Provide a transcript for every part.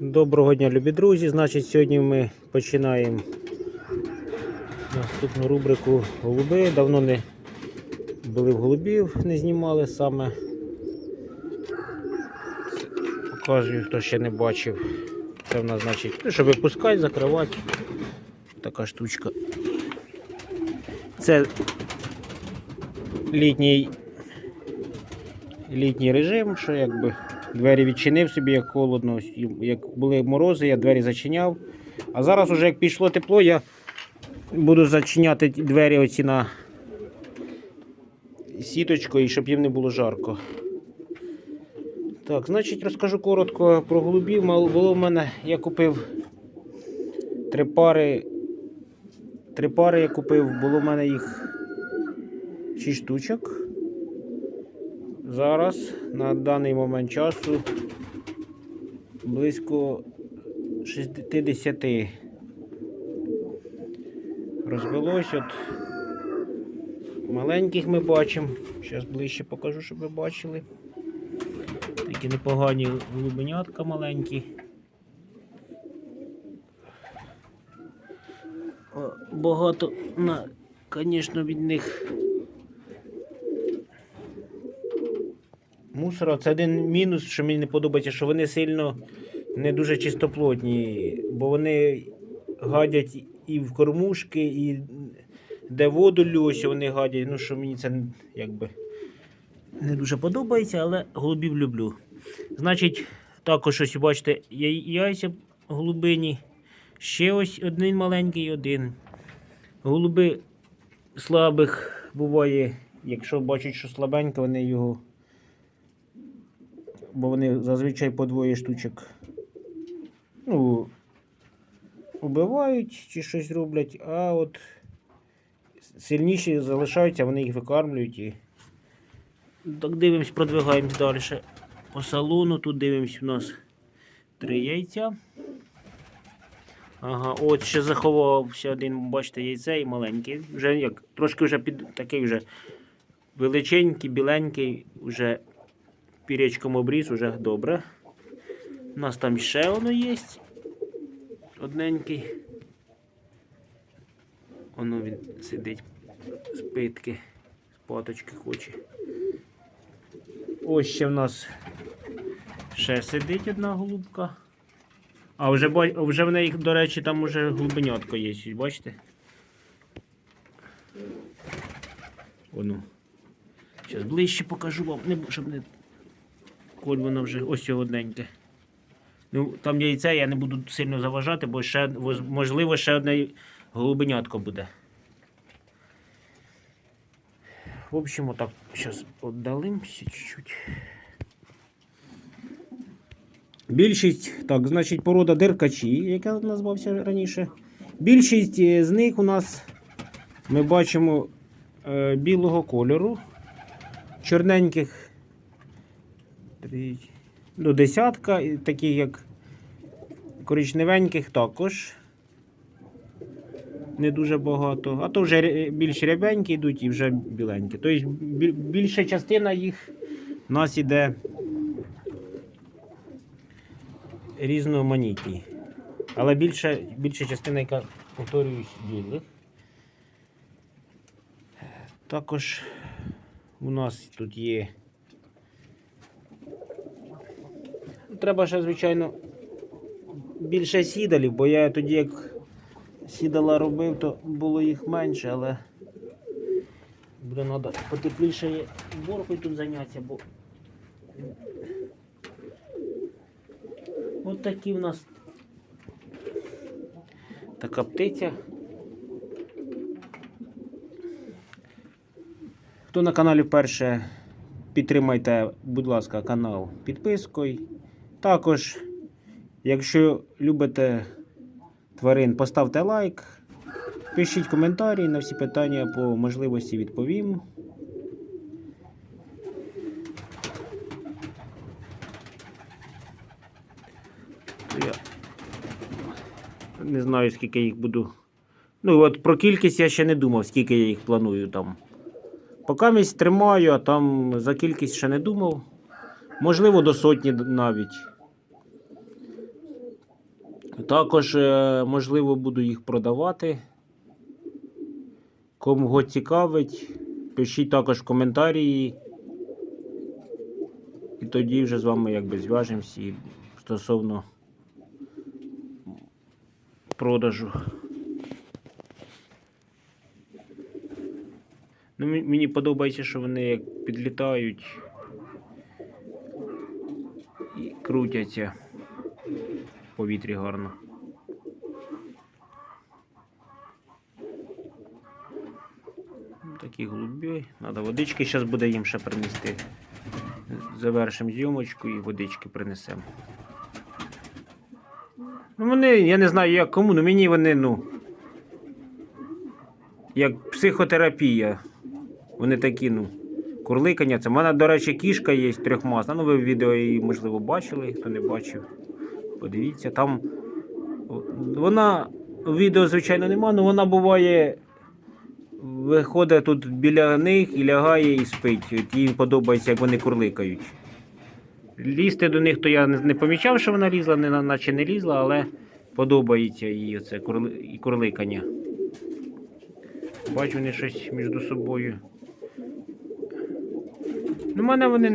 Доброго дня, любі друзі. Значить, сьогодні ми починаємо наступну рубрику голуби. Давно не були в голубів, не знімали саме. Показую, хто ще не бачив. Це в нас значить, ну, щоб випускати, закривати. Така штучка. Це літній літній режим, що якби двері відчинив собі, як холодно. Як були морози, я двері зачиняв. А зараз, уже як пішло тепло, я буду зачиняти двері оці на сіточкою, щоб їм не було жарко. Так, значить, розкажу коротко про голубів. Було в мене, я купив три пари. Три пари я купив, було в мене їх 6 штучок. Зараз на даний момент часу близько 60 розбилось. От маленьких ми бачимо. Зараз ближче покажу, щоб ви бачили. Такі непогані голубенятка маленькі. Багато, звісно, від них мусора. Це один мінус, що мені не подобається, що вони сильно не дуже чистоплотні, бо вони гадять і в кормушки, і де воду льось, вони гадять. Ну, що мені це якби не дуже подобається, але голубів люблю. Значить, також ось бачите, яйця голубині. Ще ось один маленький один. Голуби слабих буває, якщо бачать, що слабенько, вони його бо вони зазвичай по двоє штучок ну, убивають чи щось роблять, а от сильніші залишаються, вони їх викармлюють і. Так дивимось, продвигаємось далі. По салону тут дивимось у нас три яйця. Ага, от ще заховався один, бачите, яйце і маленький. Вже як трошки вже під такий вже величенький, біленький, вже пірячком обріз, уже добре. У нас там ще воно є. Одненький. Воно він сидить з питки, з паточки хоче. Ось ще в нас ще сидить одна голубка. А вже, вже в неї, до речі, там уже глибинятко є, бачите? Воно. Зараз ближче покажу вам, не, щоб не Коль воно вже ось одненьке. Ну, там яйце я не буду сильно заважати, бо ще, можливо, ще одне голубенятко буде. В общем, отак, зараз віддалимося чуть-чуть. Більшість, так, значить, порода деркачі, яка назвався раніше. Більшість е, з них у нас ми бачимо е, білого кольору, чорненьких ну, десятка, і такі як коричневеньких також. Не дуже багато. А то вже більш рябенькі йдуть і вже біленькі. Тобто більша частина їх у нас іде різноманітні. Але більша, більша частина, яка повторююсь, білих. Також у нас тут є Треба ще, звичайно, більше сідалів, бо я тоді, як сідала робив, то було їх менше, але буде треба потепліше боркою тут зайнятися, бо от такі в нас така птиця. Хто на каналі вперше, підтримайте, будь ласка, канал підпискою. Також, якщо любите тварин, поставте лайк, пишіть коментарі на всі питання по можливості відповім. Я не знаю, скільки їх буду. Ну, от про кількість я ще не думав, скільки я їх планую там. Поки місць тримаю, а там за кількість ще не думав. Можливо, до сотні навіть. Також, е, можливо, буду їх продавати. Кому цікавить, пишіть також в коментарі. І тоді вже з вами якби зв'яжемося і стосовно продажу. Ну, мені- подобається, що вони як підлітають і крутяться повітрі гарно. Ну, Такі голубі. Надо водички зараз буде їм ще принести. Завершимо зйомочку і водички принесемо. Ну вони, я не знаю як кому, але мені вони, ну. Як психотерапія. Вони такі, ну, курликання. В мене, до речі, кішка є трьохмасна. Ну, ви в відео її, можливо, бачили, хто не бачив. Подивіться, там вона відео, звичайно, нема, але вона буває. Виходить тут біля них і лягає і спить. Їй подобається, як вони курликають. Лізти до них, то я не помічав, що вона лізла, не, наче не лізла, але подобається їй оце і курликання. Бачу, вони щось між собою. Ну, мене вони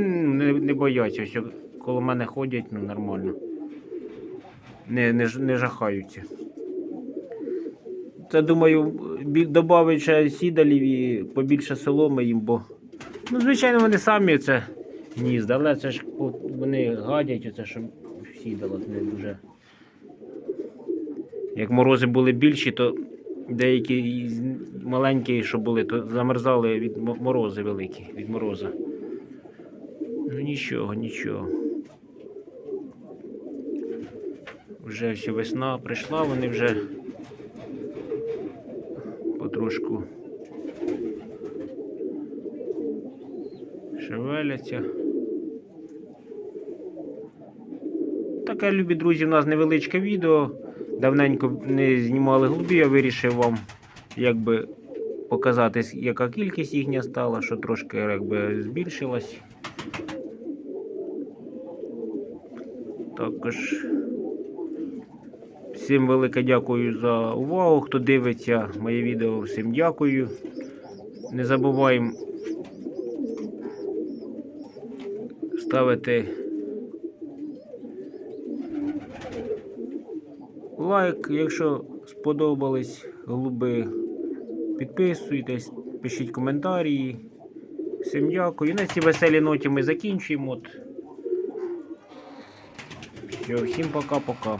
не бояться, ось коло мене ходять, ну нормально. Не, не, не жахаються. Це думаю, ще сідалів і побільше соломи їм, бо. Ну, звичайно, вони самі це гнізда, але це ж вони гадять, оце, щоб сідало не дуже. Як морози були більші, то деякі маленькі, що були, то замерзали від морози великі, від мороза. Ну нічого, нічого. Вже все весна прийшла, вони вже потрошку шевеляться. Таке, любі друзі, у нас невеличке відео. Давненько не знімали голубі, я вирішив вам якби показати, яка кількість їхня стала, що трошки якби збільшилась. Також всім велике дякую за увагу. Хто дивиться моє відео, всім дякую. Не забуваємо ставити лайк, якщо сподобались голуби. Підписуйтесь, пишіть коментарі. Всім дякую. І на цій веселій ноті ми закінчуємо. Все, всім пока-пока.